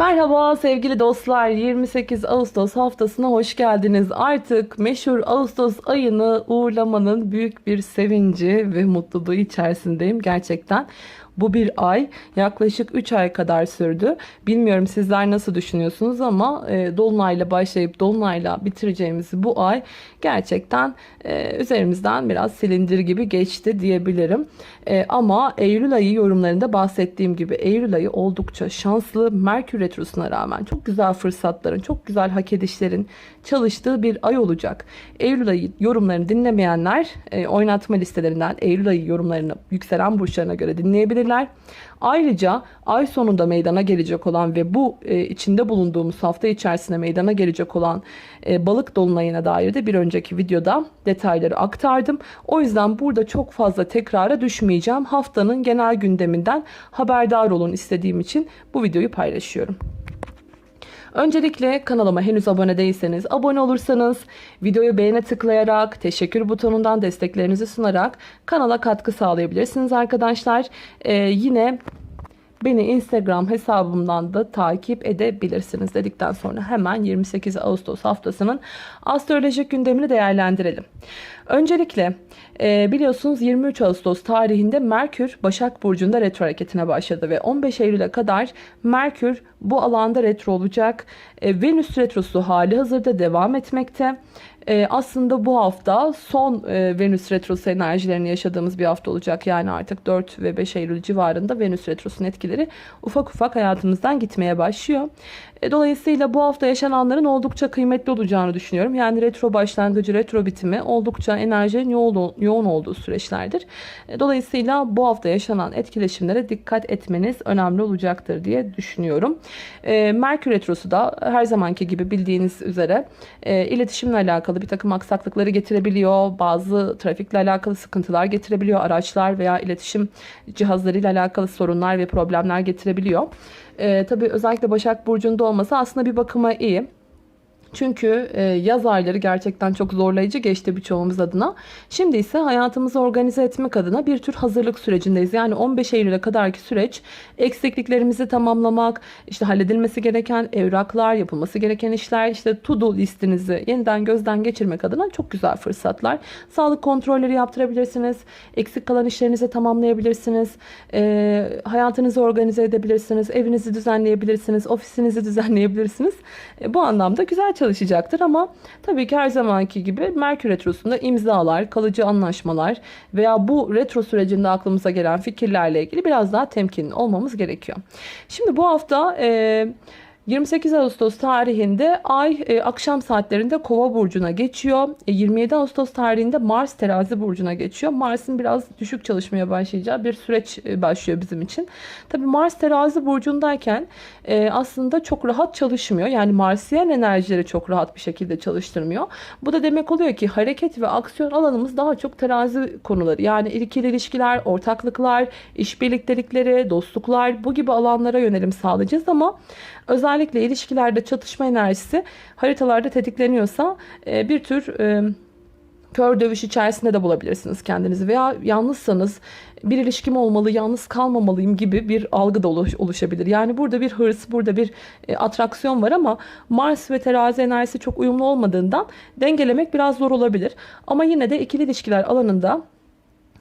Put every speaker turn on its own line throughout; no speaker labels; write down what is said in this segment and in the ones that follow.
Merhaba sevgili dostlar 28 Ağustos haftasına hoş geldiniz. Artık meşhur Ağustos ayını uğurlamanın büyük bir sevinci ve mutluluğu içerisindeyim gerçekten. Bu bir ay yaklaşık 3 ay kadar sürdü. Bilmiyorum sizler nasıl düşünüyorsunuz ama e, Dolunay'la başlayıp Dolunay'la bitireceğimiz bu ay gerçekten e, üzerimizden biraz silindir gibi geçti diyebilirim. E, ama Eylül ayı yorumlarında bahsettiğim gibi Eylül ayı oldukça şanslı. Merkür Retrosu'na rağmen çok güzel fırsatların, çok güzel hak edişlerin çalıştığı bir ay olacak. Eylül ayı yorumlarını dinlemeyenler e, oynatma listelerinden Eylül ayı yorumlarını yükselen burçlarına göre dinleyebilirler. Ayrıca ay sonunda meydana gelecek olan ve bu e, içinde bulunduğumuz hafta içerisinde meydana gelecek olan e, balık dolunayına dair de bir önceki videoda detayları aktardım. O yüzden burada çok fazla tekrara düşmeyeceğim. Haftanın genel gündeminden haberdar olun istediğim için bu videoyu paylaşıyorum. Öncelikle kanalıma henüz abone değilseniz abone olursanız, videoyu beğene tıklayarak, teşekkür butonundan desteklerinizi sunarak kanala katkı sağlayabilirsiniz arkadaşlar. Ee, yine beni Instagram hesabımdan da takip edebilirsiniz dedikten sonra hemen 28 Ağustos haftasının astrolojik gündemini değerlendirelim. Öncelikle e, biliyorsunuz 23 Ağustos tarihinde Merkür Başak Burcu'nda retro hareketine başladı ve 15 Eylül'e kadar Merkür bu alanda retro olacak. E, Venüs retrosu hali hazırda devam etmekte. E, aslında bu hafta son e, Venüs retrosu enerjilerini yaşadığımız bir hafta olacak. Yani artık 4 ve 5 Eylül civarında Venüs retrosunun etkileri ufak ufak hayatımızdan gitmeye başlıyor. E, dolayısıyla bu hafta yaşananların oldukça kıymetli olacağını düşünüyorum. Yani retro başlangıcı, retro bitimi oldukça enerjinin yoğun, yoğun olduğu süreçlerdir. E, dolayısıyla bu hafta yaşanan etkileşimlere dikkat etmeniz önemli olacaktır diye düşünüyorum. E, Merkür retrosu da her zamanki gibi bildiğiniz üzere e, iletişimle alakalı bir takım aksaklıkları getirebiliyor. Bazı trafikle alakalı sıkıntılar getirebiliyor. Araçlar veya iletişim cihazlarıyla alakalı sorunlar ve problemler getirebiliyor. E, tabii özellikle Başak Burcu'nda olması aslında bir bakıma iyi. Çünkü e, yaz ayları gerçekten çok zorlayıcı geçti birçoğumuz adına. Şimdi ise hayatımızı organize etmek adına bir tür hazırlık sürecindeyiz. Yani 15 Eylül'e kadarki süreç eksikliklerimizi tamamlamak, işte halledilmesi gereken evraklar, yapılması gereken işler, işte to do listinizi yeniden gözden geçirmek adına çok güzel fırsatlar. Sağlık kontrolleri yaptırabilirsiniz, eksik kalan işlerinizi tamamlayabilirsiniz, e, hayatınızı organize edebilirsiniz, evinizi düzenleyebilirsiniz, ofisinizi düzenleyebilirsiniz. E, bu anlamda güzel çalışacaktır ama tabii ki her zamanki gibi Merkür Retrosu'nda imzalar, kalıcı anlaşmalar veya bu retro sürecinde aklımıza gelen fikirlerle ilgili biraz daha temkinli olmamız gerekiyor. Şimdi bu hafta... E, 28 Ağustos tarihinde Ay e, akşam saatlerinde Kova burcuna geçiyor. E, 27 Ağustos tarihinde Mars Terazi burcuna geçiyor. Mars'ın biraz düşük çalışmaya başlayacağı bir süreç e, başlıyor bizim için. Tabi Mars Terazi burcundayken e, aslında çok rahat çalışmıyor. Yani Marsiyen enerjileri çok rahat bir şekilde çalıştırmıyor. Bu da demek oluyor ki hareket ve aksiyon alanımız daha çok terazi konuları. Yani ikili ilişkiler, ortaklıklar, işbirliktelikleri, dostluklar bu gibi alanlara yönelim sağlayacağız ama özellikle ilişkilerde çatışma enerjisi haritalarda tetikleniyorsa e, bir tür e, kör dövüş içerisinde de bulabilirsiniz kendinizi veya yalnızsanız bir ilişkim olmalı, yalnız kalmamalıyım gibi bir algı da oluşabilir. Yani burada bir hırs, burada bir e, atraksiyon var ama Mars ve terazi enerjisi çok uyumlu olmadığından dengelemek biraz zor olabilir. Ama yine de ikili ilişkiler alanında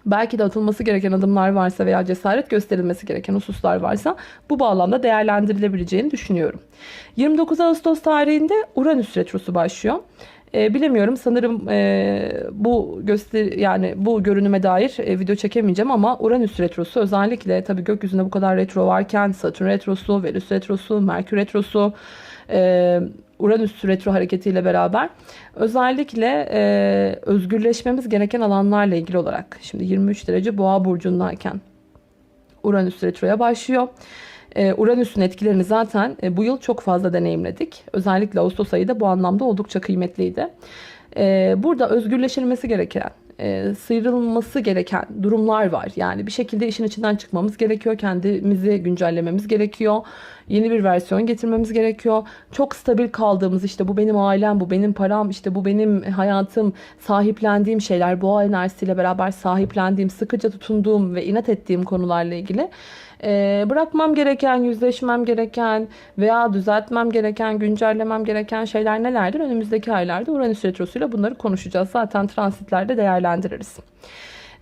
belki de atılması gereken adımlar varsa veya cesaret gösterilmesi gereken hususlar varsa bu bağlamda değerlendirilebileceğini düşünüyorum. 29 Ağustos tarihinde Uranüs retrosu başlıyor. E, bilemiyorum sanırım e, bu göster yani bu görünüme dair e, video çekemeyeceğim ama Uranüs retrosu özellikle tabii gökyüzünde bu kadar retro varken Satürn retrosu, Venüs retrosu, Merkür retrosu, e, Uranüs retro hareketiyle beraber özellikle e, özgürleşmemiz gereken alanlarla ilgili olarak şimdi 23 derece boğa burcundayken Uranüs retroya başlıyor. E, Uranüs'ün etkilerini zaten e, bu yıl çok fazla deneyimledik. Özellikle Ağustos ayı da bu anlamda oldukça kıymetliydi. E, burada özgürleşilmesi gereken, e, sıyrılması gereken durumlar var. Yani bir şekilde işin içinden çıkmamız gerekiyor. Kendimizi güncellememiz gerekiyor. Yeni bir versiyon getirmemiz gerekiyor. Çok stabil kaldığımız işte bu benim ailem, bu benim param, işte bu benim hayatım, sahiplendiğim şeyler, boğa enerjisiyle beraber sahiplendiğim, sıkıca tutunduğum ve inat ettiğim konularla ilgili e, bırakmam gereken, yüzleşmem gereken veya düzeltmem gereken, güncellemem gereken şeyler nelerdir? Önümüzdeki aylarda Uranüs Retrosu'yla bunları konuşacağız. Zaten transitlerde değerlendiririz.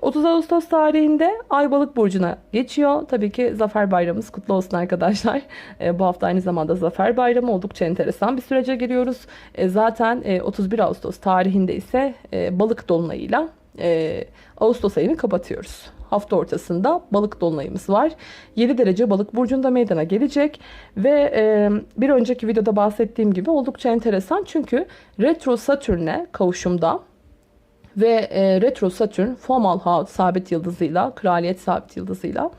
30 Ağustos tarihinde Ay Balık burcuna geçiyor. Tabii ki Zafer Bayramımız kutlu olsun arkadaşlar. E, bu hafta aynı zamanda Zafer Bayramı oldukça enteresan bir sürece giriyoruz. E, zaten e, 31 Ağustos tarihinde ise e, Balık dolunayıyla e, Ağustos ayını kapatıyoruz. Hafta ortasında balık dolunayımız var. 7 derece balık burcunda meydana gelecek ve e, bir önceki videoda bahsettiğim gibi oldukça enteresan çünkü retro satürne kavuşumda ve e, retro satürn Fomalhaut sabit yıldızıyla, kraliyet sabit yıldızıyla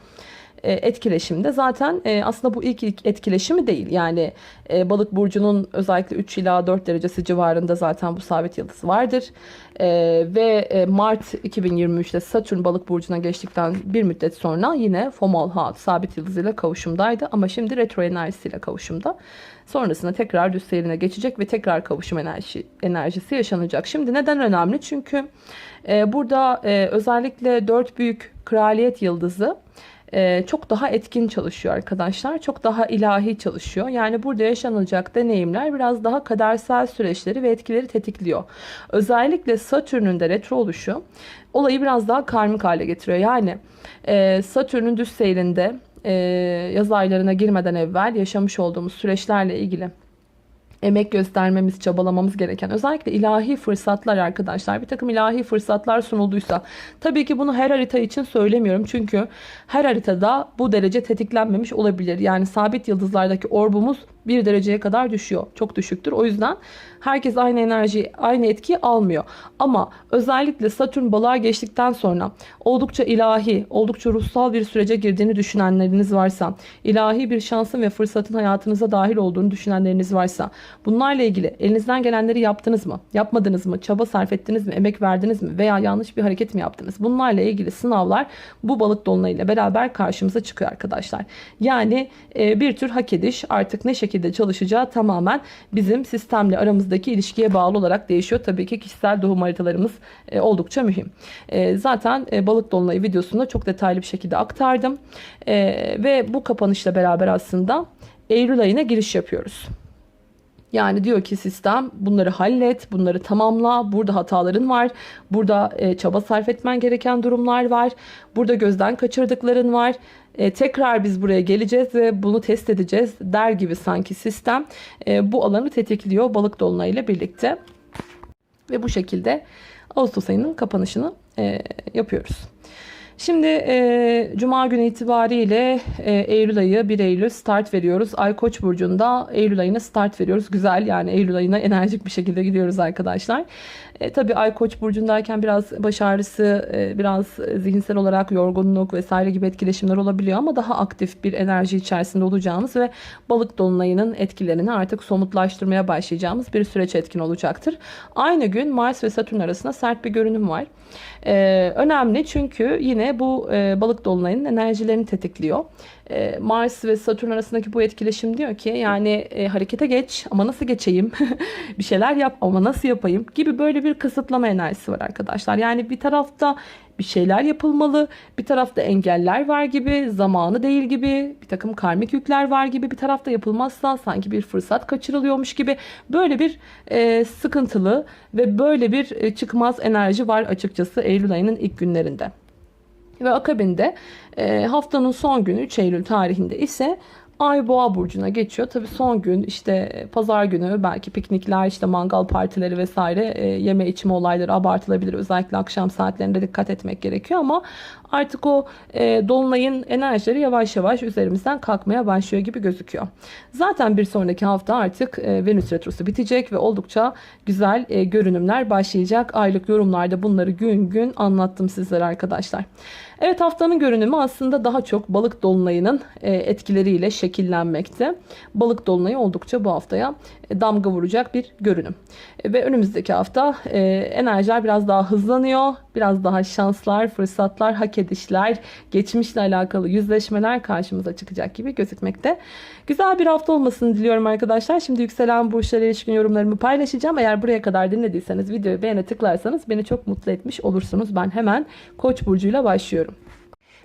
etkileşimde. Zaten e, aslında bu ilk, ilk etkileşimi değil. Yani e, balık burcunun özellikle 3 ila 4 derecesi civarında zaten bu sabit yıldız vardır. Ve Mart 2023'te Satürn balık burcuna geçtikten bir müddet sonra yine Fomalhaut sabit yıldızıyla kavuşumdaydı. Ama şimdi retro enerjisiyle kavuşumda. Sonrasında tekrar düz seyrine geçecek ve tekrar kavuşum enerji, enerjisi yaşanacak. Şimdi neden önemli? Çünkü burada özellikle 4 büyük kraliyet yıldızı e, çok daha etkin çalışıyor arkadaşlar. Çok daha ilahi çalışıyor. Yani burada yaşanacak deneyimler biraz daha kadersel süreçleri ve etkileri tetikliyor. Özellikle Satürn'ün de retro oluşu olayı biraz daha karmik hale getiriyor. Yani e, Satürn'ün düz seyrinde e, yaz aylarına girmeden evvel yaşamış olduğumuz süreçlerle ilgili emek göstermemiz, çabalamamız gereken özellikle ilahi fırsatlar arkadaşlar. Bir takım ilahi fırsatlar sunulduysa tabii ki bunu her harita için söylemiyorum. Çünkü her haritada bu derece tetiklenmemiş olabilir. Yani sabit yıldızlardaki orbumuz bir dereceye kadar düşüyor. Çok düşüktür. O yüzden herkes aynı enerji, aynı etkiyi almıyor. Ama özellikle Satürn balığa geçtikten sonra oldukça ilahi, oldukça ruhsal bir sürece girdiğini düşünenleriniz varsa, ilahi bir şansın ve fırsatın hayatınıza dahil olduğunu düşünenleriniz varsa, bunlarla ilgili elinizden gelenleri yaptınız mı? Yapmadınız mı? Çaba sarf ettiniz mi? Emek verdiniz mi? Veya yanlış bir hareket mi yaptınız? Bunlarla ilgili sınavlar bu balık dolunayıyla beraber karşımıza çıkıyor arkadaşlar. Yani e, bir tür hak ediş artık ne şekilde çalışacağı tamamen bizim sistemle aramızdaki ilişkiye bağlı olarak değişiyor. Tabii ki kişisel doğum haritalarımız e, oldukça mühim. E, zaten e, balık dolunayı videosunda çok detaylı bir şekilde aktardım. E, ve bu kapanışla beraber aslında Eylül ayına giriş yapıyoruz. Yani diyor ki sistem bunları hallet, bunları tamamla. Burada hataların var. Burada e, çaba sarf etmen gereken durumlar var. Burada gözden kaçırdıkların var. E, tekrar biz buraya geleceğiz ve bunu test edeceğiz der gibi sanki sistem e, bu alanı tetikliyor balık dolunayıyla birlikte. Ve bu şekilde Ağustos ayının kapanışını e, yapıyoruz. Şimdi e, Cuma günü itibariyle e, Eylül ayı 1 Eylül start veriyoruz. Ay Koç burcunda Eylül ayına start veriyoruz. Güzel yani Eylül ayına enerjik bir şekilde gidiyoruz arkadaşlar. E, tabii Ay Koç burcundayken biraz baş ağrısı, e, biraz zihinsel olarak yorgunluk vesaire gibi etkileşimler olabiliyor ama daha aktif bir enerji içerisinde olacağımız ve balık dolunayının etkilerini artık somutlaştırmaya başlayacağımız bir süreç etkin olacaktır. Aynı gün Mars ve Satürn arasında sert bir görünüm var. E, önemli çünkü yine bu e, balık dolunayının enerjilerini tetikliyor. E, Mars ve Satürn arasındaki bu etkileşim diyor ki yani e, harekete geç ama nasıl geçeyim? bir şeyler yap ama nasıl yapayım? Gibi böyle bir kısıtlama enerjisi var arkadaşlar. Yani bir tarafta bir şeyler yapılmalı. Bir tarafta engeller var gibi, zamanı değil gibi, bir takım karmik yükler var gibi, bir tarafta yapılmazsa sanki bir fırsat kaçırılıyormuş gibi böyle bir e, sıkıntılı ve böyle bir e, çıkmaz enerji var açıkçası Eylül ayının ilk günlerinde. Ve akabinde e, haftanın son günü 3 Eylül tarihinde ise Ay boğa burcuna geçiyor. Tabii son gün işte pazar günü belki piknikler işte mangal partileri vesaire e, yeme içme olayları abartılabilir. Özellikle akşam saatlerinde dikkat etmek gerekiyor ama artık o e, dolunayın enerjileri yavaş yavaş üzerimizden kalkmaya başlıyor gibi gözüküyor. Zaten bir sonraki hafta artık e, Venüs retrosu bitecek ve oldukça güzel e, görünümler başlayacak. Aylık yorumlarda bunları gün gün anlattım sizlere arkadaşlar. Evet haftanın görünümü aslında daha çok balık dolunayının e, etkileriyle şekillenmekte. Balık dolunayı oldukça bu haftaya e, damga vuracak bir görünüm. E, ve önümüzdeki hafta enerjiler biraz daha hızlanıyor biraz daha şanslar, fırsatlar, hak edişler, geçmişle alakalı yüzleşmeler karşımıza çıkacak gibi gözükmekte. Güzel bir hafta olmasını diliyorum arkadaşlar. Şimdi yükselen burçlara ilişkin yorumlarımı paylaşacağım. Eğer buraya kadar dinlediyseniz videoyu beğene tıklarsanız beni çok mutlu etmiş olursunuz. Ben hemen Koç burcuyla başlıyorum.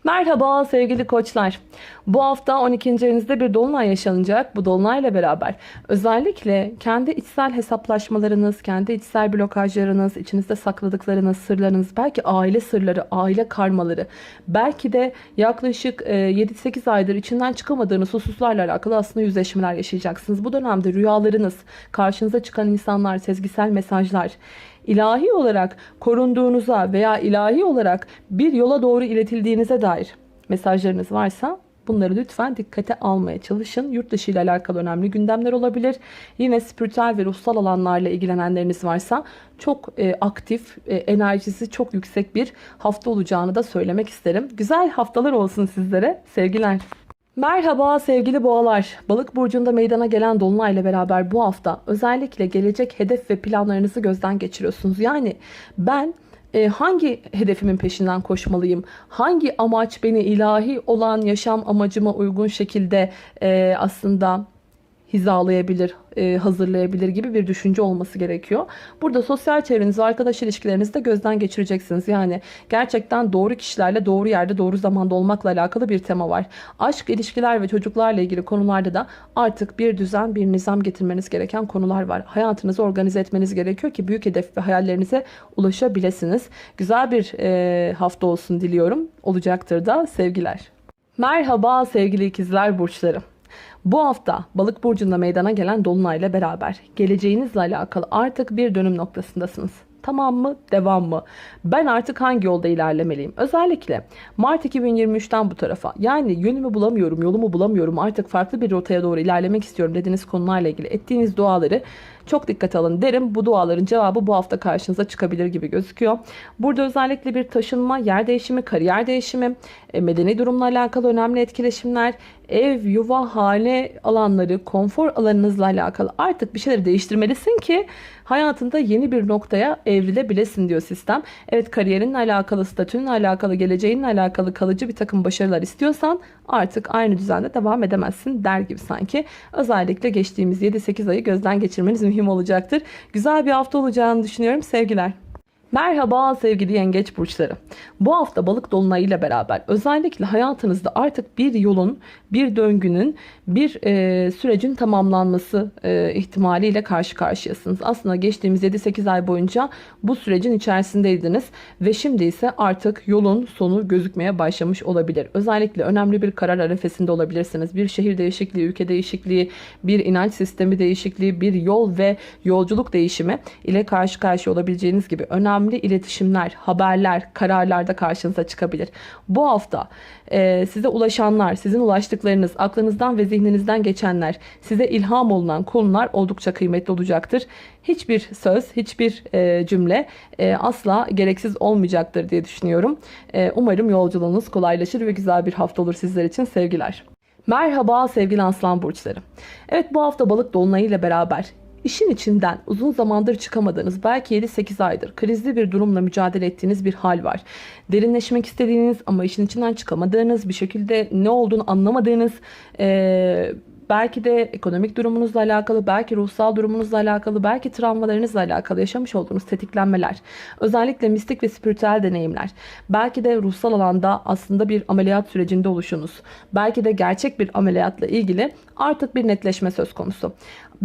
Merhaba sevgili koçlar. Bu hafta 12. evinizde bir dolunay yaşanacak. Bu dolunayla beraber özellikle kendi içsel hesaplaşmalarınız, kendi içsel blokajlarınız, içinizde sakladıklarınız, sırlarınız, belki aile sırları, aile karmaları, belki de yaklaşık 7-8 aydır içinden çıkamadığınız hususlarla alakalı aslında yüzleşmeler yaşayacaksınız. Bu dönemde rüyalarınız, karşınıza çıkan insanlar, sezgisel mesajlar, ilahi olarak korunduğunuza veya ilahi olarak bir yola doğru iletildiğinize dair mesajlarınız varsa bunları lütfen dikkate almaya çalışın. Yurt dışı ile alakalı önemli gündemler olabilir. Yine spiritüel ve ruhsal alanlarla ilgilenenleriniz varsa çok e, aktif, e, enerjisi çok yüksek bir hafta olacağını da söylemek isterim. Güzel haftalar olsun sizlere. Sevgiler. Merhaba sevgili boğalar. Balık burcunda meydana gelen dolunayla beraber bu hafta özellikle gelecek hedef ve planlarınızı gözden geçiriyorsunuz. Yani ben e, hangi hedefimin peşinden koşmalıyım? Hangi amaç beni ilahi olan yaşam amacıma uygun şekilde e, aslında hizalayabilir, e, hazırlayabilir gibi bir düşünce olması gerekiyor. Burada sosyal çevrenizi ve arkadaş ilişkilerinizi de gözden geçireceksiniz. Yani gerçekten doğru kişilerle doğru yerde doğru zamanda olmakla alakalı bir tema var. Aşk, ilişkiler ve çocuklarla ilgili konularda da artık bir düzen, bir nizam getirmeniz gereken konular var. Hayatınızı organize etmeniz gerekiyor ki büyük hedef ve hayallerinize ulaşabilirsiniz. Güzel bir e, hafta olsun diliyorum. Olacaktır da sevgiler. Merhaba sevgili ikizler burçları. Bu hafta balık burcunda meydana gelen dolunayla beraber geleceğinizle alakalı artık bir dönüm noktasındasınız. Tamam mı? Devam mı? Ben artık hangi yolda ilerlemeliyim? Özellikle Mart 2023'ten bu tarafa yani yönümü bulamıyorum, yolumu bulamıyorum artık farklı bir rotaya doğru ilerlemek istiyorum dediğiniz konularla ilgili ettiğiniz duaları çok dikkat alın derim. Bu duaların cevabı bu hafta karşınıza çıkabilir gibi gözüküyor. Burada özellikle bir taşınma, yer değişimi, kariyer değişimi, e, medeni durumla alakalı önemli etkileşimler, ev, yuva, hane alanları, konfor alanınızla alakalı artık bir şeyleri değiştirmelisin ki hayatında yeni bir noktaya evrilebilesin diyor sistem. Evet kariyerinle alakalı, statünle alakalı, geleceğinle alakalı kalıcı bir takım başarılar istiyorsan artık aynı düzende devam edemezsin der gibi sanki. Özellikle geçtiğimiz 7-8 ayı gözden geçirmeniz mühim olacaktır. Güzel bir hafta olacağını düşünüyorum. Sevgiler. Merhaba sevgili yengeç burçları. Bu hafta balık dolunayıyla beraber özellikle hayatınızda artık bir yolun, bir döngünün, bir e, sürecin tamamlanması e, ihtimaliyle karşı karşıyasınız. Aslında geçtiğimiz 7-8 ay boyunca bu sürecin içerisindeydiniz ve şimdi ise artık yolun sonu gözükmeye başlamış olabilir. Özellikle önemli bir karar arefesinde olabilirsiniz. Bir şehir değişikliği, ülke değişikliği, bir inanç sistemi değişikliği, bir yol ve yolculuk değişimi ile karşı karşıya olabileceğiniz gibi önemli önemli iletişimler, haberler, kararlarda karşınıza çıkabilir. Bu hafta e, size ulaşanlar, sizin ulaştıklarınız, aklınızdan ve zihninizden geçenler, size ilham olunan konular oldukça kıymetli olacaktır. Hiçbir söz, hiçbir e, cümle e, asla gereksiz olmayacaktır diye düşünüyorum. E, umarım yolculuğunuz kolaylaşır ve güzel bir hafta olur sizler için. Sevgiler. Merhaba sevgili aslan burçları. Evet bu hafta balık dolunayı ile beraber İşin içinden uzun zamandır çıkamadığınız belki 7-8 aydır krizli bir durumla mücadele ettiğiniz bir hal var. Derinleşmek istediğiniz ama işin içinden çıkamadığınız bir şekilde ne olduğunu anlamadığınız ee, belki de ekonomik durumunuzla alakalı, belki ruhsal durumunuzla alakalı, belki travmalarınızla alakalı yaşamış olduğunuz tetiklenmeler, özellikle mistik ve spiritüel deneyimler, belki de ruhsal alanda aslında bir ameliyat sürecinde oluşunuz, belki de gerçek bir ameliyatla ilgili artık bir netleşme söz konusu.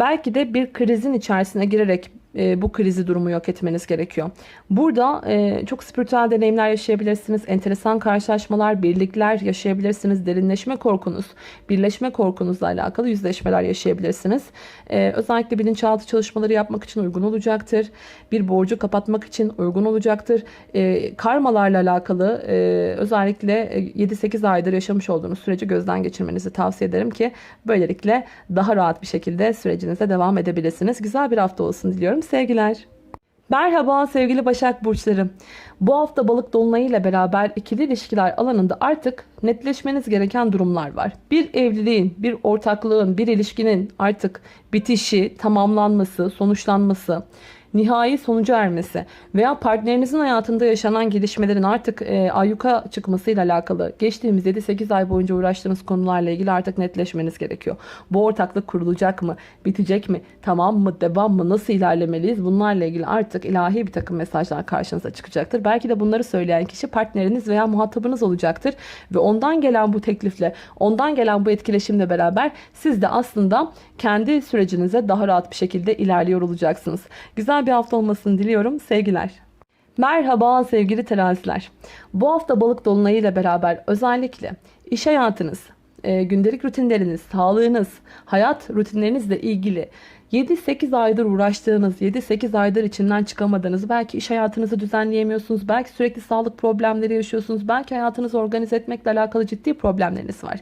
Belki de bir krizin içerisine girerek e, bu krizi durumu yok etmeniz gerekiyor. Burada e, çok spiritüel deneyimler yaşayabilirsiniz. Enteresan karşılaşmalar, birlikler yaşayabilirsiniz. Derinleşme korkunuz, birleşme korkunuzla alakalı yüzleşmeler yaşayabilirsiniz. E, özellikle bilinçaltı çalışmaları yapmak için uygun olacaktır. Bir borcu kapatmak için uygun olacaktır. E, karmalarla alakalı e, özellikle 7-8 e, aydır yaşamış olduğunuz süreci gözden geçirmenizi tavsiye ederim ki böylelikle daha rahat bir şekilde sürecinize devam edebilirsiniz. Güzel bir hafta olsun diliyorum sevgiler. Merhaba sevgili Başak Burçları. Bu hafta balık dolunayıyla beraber ikili ilişkiler alanında artık netleşmeniz gereken durumlar var. Bir evliliğin, bir ortaklığın, bir ilişkinin artık bitişi, tamamlanması, sonuçlanması nihai sonuca ermesi veya partnerinizin hayatında yaşanan gelişmelerin artık e, ayyuka çıkmasıyla alakalı geçtiğimiz 7-8 ay boyunca uğraştığınız konularla ilgili artık netleşmeniz gerekiyor. Bu ortaklık kurulacak mı? Bitecek mi? Tamam mı? Devam mı? Nasıl ilerlemeliyiz? Bunlarla ilgili artık ilahi bir takım mesajlar karşınıza çıkacaktır. Belki de bunları söyleyen kişi partneriniz veya muhatabınız olacaktır ve ondan gelen bu teklifle, ondan gelen bu etkileşimle beraber siz de aslında kendi sürecinize daha rahat bir şekilde ilerliyor olacaksınız. Güzel bir hafta olmasını diliyorum. Sevgiler. Merhaba sevgili teraziler. Bu hafta balık dolunayıyla beraber özellikle iş hayatınız, e, gündelik rutinleriniz, sağlığınız, hayat rutinlerinizle ilgili 7-8 aydır uğraştığınız, 7-8 aydır içinden çıkamadığınız, belki iş hayatınızı düzenleyemiyorsunuz, belki sürekli sağlık problemleri yaşıyorsunuz, belki hayatınızı organize etmekle alakalı ciddi problemleriniz var.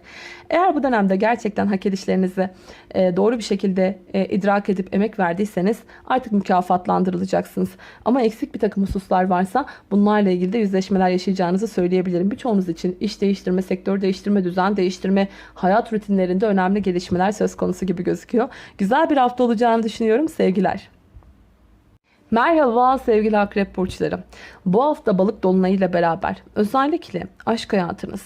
Eğer bu dönemde gerçekten hak edişlerinizi e, doğru bir şekilde e, idrak edip emek verdiyseniz artık mükafatlandırılacaksınız. Ama eksik bir takım hususlar varsa bunlarla ilgili de yüzleşmeler yaşayacağınızı söyleyebilirim. Birçoğunuz için iş değiştirme, sektör değiştirme, düzen değiştirme, hayat rutinlerinde önemli gelişmeler söz konusu gibi gözüküyor. Güzel bir hafta olacağını düşünüyorum. Sevgiler. Merhaba sevgili akrep burçları. Bu hafta balık dolunayıyla beraber özellikle aşk hayatınız,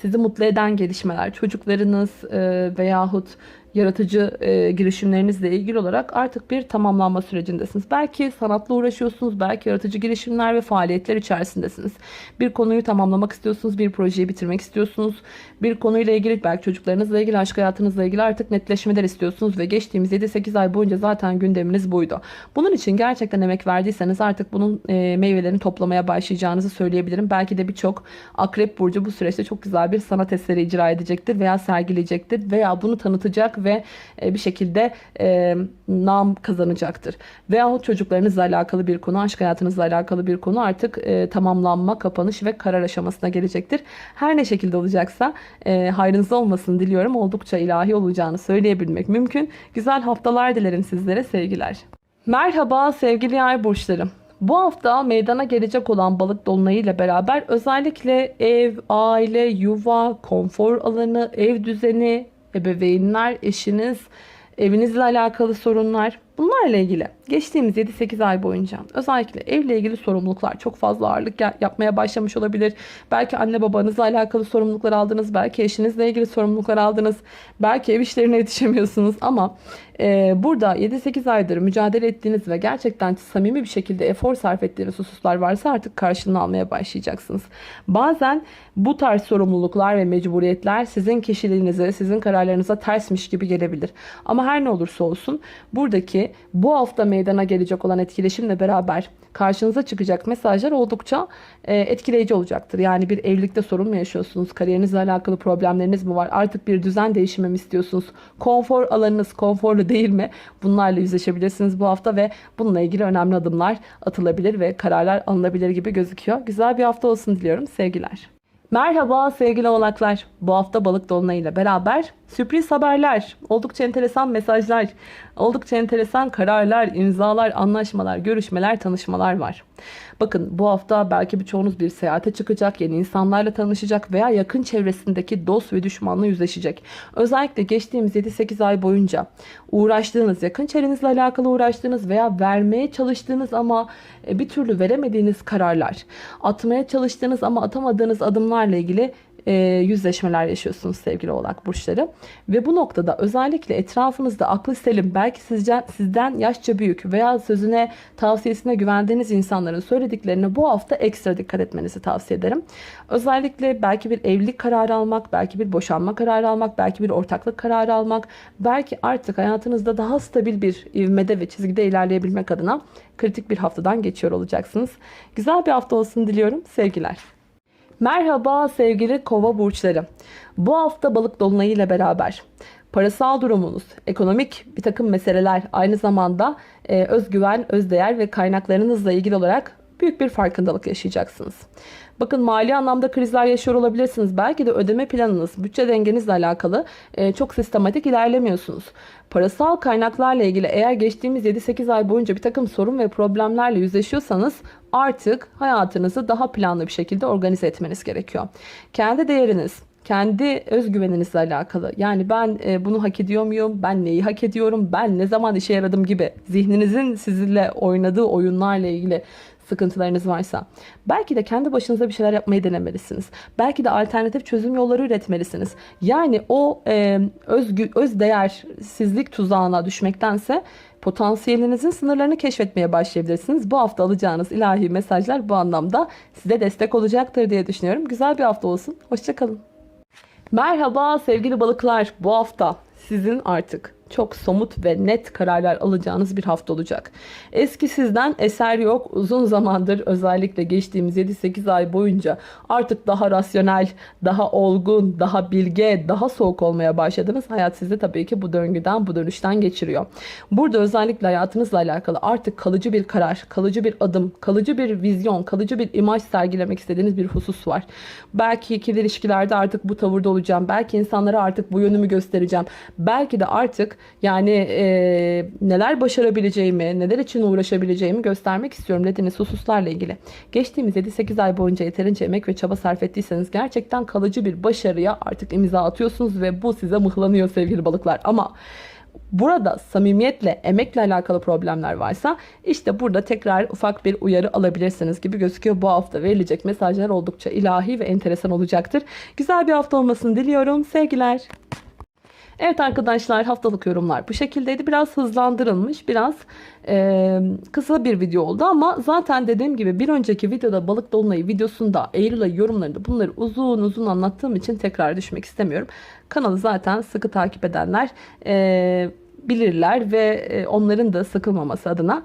sizi mutlu eden gelişmeler, çocuklarınız e, veyahut yaratıcı e, girişimlerinizle ilgili olarak artık bir tamamlanma sürecindesiniz. Belki sanatla uğraşıyorsunuz, belki yaratıcı girişimler ve faaliyetler içerisindesiniz. Bir konuyu tamamlamak istiyorsunuz, bir projeyi bitirmek istiyorsunuz. Bir konuyla ilgili belki çocuklarınızla ilgili, aşk hayatınızla ilgili artık netleşmeler istiyorsunuz ve geçtiğimiz 7-8 ay boyunca zaten gündeminiz buydu. Bunun için gerçekten emek verdiyseniz artık bunun e, meyvelerini toplamaya başlayacağınızı söyleyebilirim. Belki de birçok akrep burcu bu süreçte çok güzel bir sanat eseri icra edecektir veya sergileyecektir veya bunu tanıtacak ve e, bir şekilde e, nam kazanacaktır. Veyahut çocuklarınızla alakalı bir konu, aşk hayatınızla alakalı bir konu artık e, tamamlanma, kapanış ve karar aşamasına gelecektir. Her ne şekilde olacaksa e, hayrınıza olmasını diliyorum. Oldukça ilahi olacağını söyleyebilmek mümkün. Güzel haftalar dilerim sizlere sevgiler. Merhaba sevgili yay burçlarım. Bu hafta meydana gelecek olan balık dolunayı beraber özellikle ev, aile, yuva, konfor alanı, ev düzeni, ebeveynler, eşiniz, evinizle alakalı sorunlar bunlarla ilgili geçtiğimiz 7-8 ay boyunca özellikle evle ilgili sorumluluklar çok fazla ağırlık yapmaya başlamış olabilir. Belki anne babanızla alakalı sorumluluklar aldınız, belki eşinizle ilgili sorumluluklar aldınız, belki ev işlerine yetişemiyorsunuz ama e, burada 7-8 aydır mücadele ettiğiniz ve gerçekten samimi bir şekilde efor sarf ettiğiniz hususlar varsa artık karşılığını almaya başlayacaksınız. Bazen bu tarz sorumluluklar ve mecburiyetler sizin kişiliğinize, sizin kararlarınıza tersmiş gibi gelebilir. Ama her ne olursa olsun buradaki bu hafta meydana gelecek olan etkileşimle beraber karşınıza çıkacak mesajlar oldukça e, etkileyici olacaktır. Yani bir evlilikte sorun mu yaşıyorsunuz? Kariyerinizle alakalı problemleriniz mi var? Artık bir düzen değişimi mi istiyorsunuz? Konfor alanınız konforlu değil mi? Bunlarla yüzleşebilirsiniz bu hafta ve bununla ilgili önemli adımlar atılabilir ve kararlar alınabilir gibi gözüküyor. Güzel bir hafta olsun diliyorum. Sevgiler. Merhaba sevgili oğlaklar. Bu hafta balık dolunayıyla beraber sürpriz haberler, oldukça enteresan mesajlar, oldukça enteresan kararlar, imzalar, anlaşmalar, görüşmeler, tanışmalar var. Bakın bu hafta belki birçoğunuz bir seyahate çıkacak, yeni insanlarla tanışacak veya yakın çevresindeki dost ve düşmanla yüzleşecek. Özellikle geçtiğimiz 7-8 ay boyunca uğraştığınız, yakın çevrenizle alakalı uğraştığınız veya vermeye çalıştığınız ama e, bir türlü veremediğiniz kararlar, atmaya çalıştığınız ama atamadığınız adımlarla ilgili e, yüzleşmeler yaşıyorsunuz sevgili oğlak burçları. Ve bu noktada özellikle etrafınızda aklı selim belki sizden, sizden yaşça büyük veya sözüne tavsiyesine güvendiğiniz insanların söylediklerine bu hafta ekstra dikkat etmenizi tavsiye ederim. Özellikle belki bir evlilik kararı almak, belki bir boşanma kararı almak, belki bir ortaklık kararı almak, belki artık hayatınızda daha stabil bir ivmede ve çizgide ilerleyebilmek adına kritik bir haftadan geçiyor olacaksınız. Güzel bir hafta olsun diliyorum. Sevgiler. Merhaba sevgili kova burçları. Bu hafta balık dolunayı ile beraber parasal durumunuz, ekonomik bir takım meseleler, aynı zamanda e, özgüven, özdeğer ve kaynaklarınızla ilgili olarak büyük bir farkındalık yaşayacaksınız. Bakın mali anlamda krizler yaşıyor olabilirsiniz. Belki de ödeme planınız, bütçe dengenizle alakalı e, çok sistematik ilerlemiyorsunuz. Parasal kaynaklarla ilgili eğer geçtiğimiz 7-8 ay boyunca bir takım sorun ve problemlerle yüzleşiyorsanız artık hayatınızı daha planlı bir şekilde organize etmeniz gerekiyor. Kendi değeriniz, kendi özgüveninizle alakalı. Yani ben e, bunu hak ediyor muyum? Ben neyi hak ediyorum? Ben ne zaman işe yaradım gibi zihninizin sizinle oynadığı oyunlarla ilgili sıkıntılarınız varsa belki de kendi başınıza bir şeyler yapmayı denemelisiniz. Belki de alternatif çözüm yolları üretmelisiniz. Yani o e, özgü, öz değersizlik tuzağına düşmektense potansiyelinizin sınırlarını keşfetmeye başlayabilirsiniz. Bu hafta alacağınız ilahi mesajlar bu anlamda size destek olacaktır diye düşünüyorum. Güzel bir hafta olsun. Hoşçakalın. Merhaba sevgili balıklar. Bu hafta sizin artık çok somut ve net kararlar alacağınız bir hafta olacak. Eski sizden eser yok. Uzun zamandır özellikle geçtiğimiz 7-8 ay boyunca artık daha rasyonel, daha olgun, daha bilge, daha soğuk olmaya başladınız. Hayat sizi tabii ki bu döngüden, bu dönüşten geçiriyor. Burada özellikle hayatınızla alakalı artık kalıcı bir karar, kalıcı bir adım, kalıcı bir vizyon, kalıcı bir imaj sergilemek istediğiniz bir husus var. Belki ikili ilişkilerde artık bu tavırda olacağım. Belki insanlara artık bu yönümü göstereceğim. Belki de artık yani e, neler başarabileceğimi, neler için uğraşabileceğimi göstermek istiyorum dediğiniz hususlarla ilgili. Geçtiğimiz 7-8 ay boyunca yeterince emek ve çaba sarf ettiyseniz gerçekten kalıcı bir başarıya artık imza atıyorsunuz ve bu size mıhlanıyor sevgili balıklar. Ama burada samimiyetle, emekle alakalı problemler varsa işte burada tekrar ufak bir uyarı alabilirsiniz gibi gözüküyor. Bu hafta verilecek mesajlar oldukça ilahi ve enteresan olacaktır. Güzel bir hafta olmasını diliyorum. Sevgiler. Evet arkadaşlar haftalık yorumlar bu şekildeydi. Biraz hızlandırılmış, biraz e, kısa bir video oldu ama zaten dediğim gibi bir önceki videoda balık dolunayı videosunda Eylül ayı yorumlarında bunları uzun uzun anlattığım için tekrar düşmek istemiyorum. Kanalı zaten sıkı takip edenler e, bilirler ve e, onların da sıkılmaması adına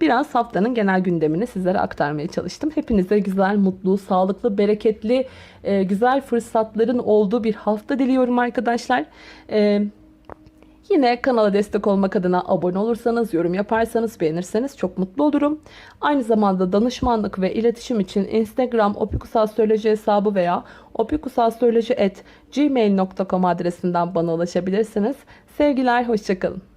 biraz haftanın genel gündemini sizlere aktarmaya çalıştım. Hepinize güzel, mutlu, sağlıklı, bereketli, e, güzel fırsatların olduğu bir hafta diliyorum arkadaşlar. E, Yine kanala destek olmak adına abone olursanız, yorum yaparsanız, beğenirseniz çok mutlu olurum. Aynı zamanda danışmanlık ve iletişim için Instagram opikusastroloji hesabı veya opikusastroloji.gmail.com adresinden bana ulaşabilirsiniz. Sevgiler, hoşçakalın.